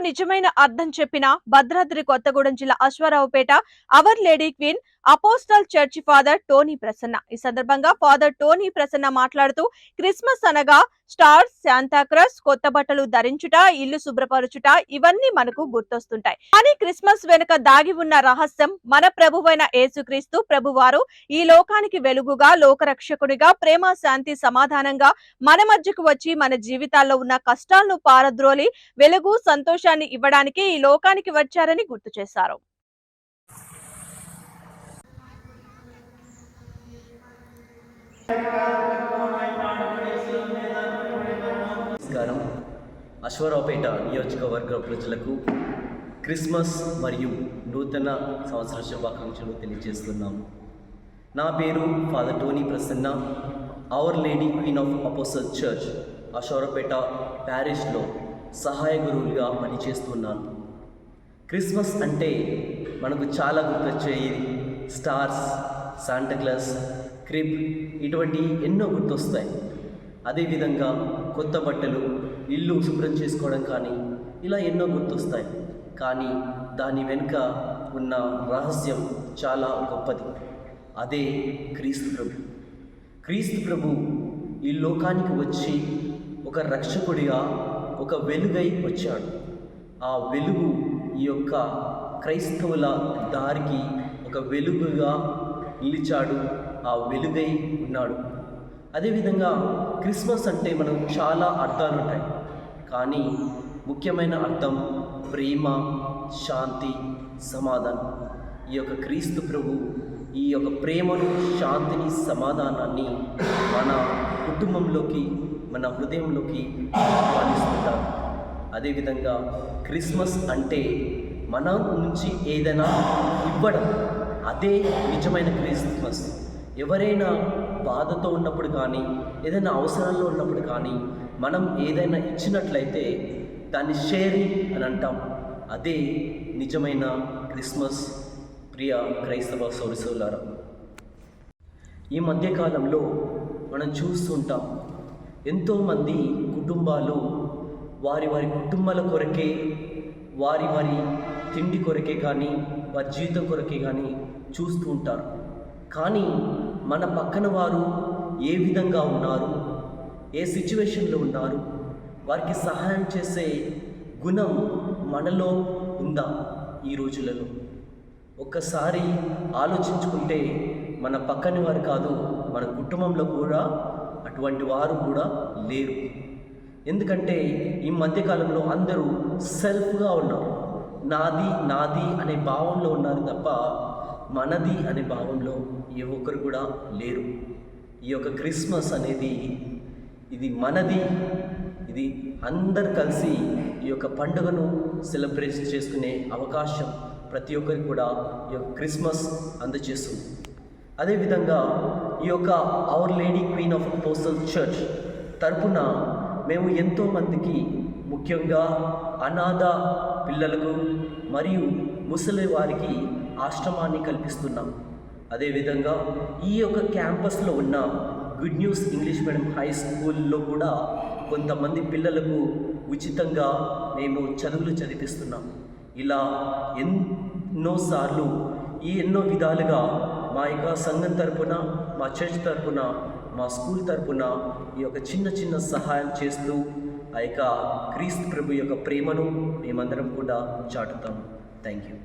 నిజమైన అర్థం చెప్పిన భద్రాద్రి కొత్తగూడెం జిల్లా Aswaraopeta Our Lady Queen Apostle Church Father Tony Prasanna. ఈ సందర్భంగా ఫాదర్ టోనీ ప్రసన్న మాట్లాడుతూ క్రిస్మస్ అనగా స్టార్స్ శాంతాక్రస్ కొత్త బట్టలు ధరించుట ఇల్లు శుభ్రపరచుట ఇవన్నీ మనకు గుర్తొస్తుంటాయి. కానీ క్రిస్మస్ వెనుక దాగి ఉన్న రహస్యం మన ప్రభువైన యేసుక్రీస్తు ప్రభువారు ఈ లోకానికి వెలుగుగా లోకరక్షకుడిగా ప్రేమ శాంతి సమాధానంగా మన మధ్యకు వచ్చి మన జీవితాల్లో ఉన్న కష్టాలను పారద్రోలి వెలుగు సంతోషాన్ని ఇవ్వడానికి ఈ లోకానికి వచ్చారని గుర్తు చేశారు. నమస్కారం. అశ్వరావుపేట నియోజకవర్గ ప్రజలకు క్రిస్మస్ మరియు నూతన సంవత్సర శుభాకాంక్షలు తెలియజేస్తున్నాము నా పేరు father Tony Prasanna. Our Lady Queen of Apostle Church Aswaraopeta ప్యారిస్లో సహాయ గురువులుగా పనిచేస్తున్నాను. క్రిస్మస్ అంటే మనకు చాలా గుర్తొచ్చేది స్టార్స్ శాంటక్లాస్ క్రిబ్ ఇటువంటి ఎన్నో గుర్తొస్తాయి. అదేవిధంగా కొత్త బట్టలు ఇల్లు శుభ్రం చేసుకోవడం కానీ ఇలా ఎన్నో గుర్తొస్తాయి. కానీ దాని వెనుక ఉన్న రహస్యం చాలా గొప్పది. అదే క్రీస్తు ప్రభు. క్రీస్తు ప్రభు ఈ లోకానికి వచ్చి ఒక రక్షకుడిగా ఒక వెలుగై వచ్చాడు. ఆ వెలుగు ఈ యొక్క క్రైస్తవుల దారికి ఒక వెలుగుగా నిలిచాడు. ఆ వెలుగై ఉన్నాడు. అదేవిధంగా క్రిస్మస్ అంటే మనం చాలా అర్థాలు ఉంటాయి కానీ ముఖ్యమైన అర్థం ప్రేమ శాంతి సమాధానం. ఈ యొక్క క్రీస్తు ప్రభు ఈ యొక్క ప్రేమను శాంతిని సమాధానాన్ని మన కుటుంబంలోకి మన హృదయంలోకి ఆహ్వానిస్తుంటారు అదేవిధంగా క్రిస్మస్ అంటే మన నుంచి ఏదైనా ఇవ్వడం అదే నిజమైన క్రిస్మస్. ఎవరైనా బాధతో ఉన్నప్పుడు కానీ ఏదైనా అవసరాల్లో ఉన్నప్పుడు కానీ మనం ఏదైనా ఇచ్చినట్లయితే దాన్ని షేరింగ్ అని అంటాం. అదే నిజమైన క్రిస్మస్ ప్రియ క్రైస్తవ సోరిసోలారా ఈ మధ్యకాలంలో మనం చూస్తుంటాం ఎంతోమంది కుటుంబాలు వారి వారి కుటుంబాల కొరకే వారి వారి తిండి కొరకే కానీ వారి జీవితం కొరకే కానీ చూస్తూ ఉంటారు. కానీ మన పక్కన వారు ఏ విధంగా ఉన్నారు? ఏ సిచ్యువేషన్లో ఉన్నారు? వారికి సహాయం చేసే గుణం మనలో ఉందా ఈ రోజులలో? ఒక్కసారి ఆలోచించుకుంటే మన పక్కని వారు కాదు మన కుటుంబంలో కూడా అటువంటి వారు కూడా లేరు. ఎందుకంటే ఈ మధ్యకాలంలో అందరూ సెల్ఫ్గా ఉన్నారు. నాది నాది అనే భావంలో ఉన్నారు తప్ప మనది అనే భావంలో ఏ ఒక్కరు కూడా లేరు. ఈ యొక్క క్రిస్మస్ అనేది ఇది మనది ఇది అందరు కలిసి ఈ యొక్క పండుగను సెలబ్రేట్ చేసుకునే అవకాశం ప్రతి ఒక్కరికి కూడా ఈ యొక్క క్రిస్మస్ అందజేస్తుంది. అదేవిధంగా ఈ యొక్క Our Lady Queen of Apostle Church తరపున మేము ఎంతోమందికి ముఖ్యంగా అనాథ పిల్లలకు మరియు ముసలి వారికి ఆశ్రమాన్ని కల్పిస్తున్నాం. అదేవిధంగా ఈ యొక్క క్యాంపస్లో ఉన్న Good News English medium high స్కూల్లో కూడా కొంతమంది పిల్లలకు ఉచితంగా మేము చదువులు చదివిస్తున్నాం. ఇలా ఎన్నోసార్లు ఈ ఎన్నో విధాలుగా మా యొక్క సంఘం తరపున మా చర్చ్ తరపున మా స్కూల్ తరపున ఈ యొక్క చిన్న చిన్న సహాయం చేస్తూ ఆ యొక్క క్రీస్తు ప్రభు యొక్క ప్రేమను మేమందరం కూడా చాటుతాము థ్యాంక్ యూ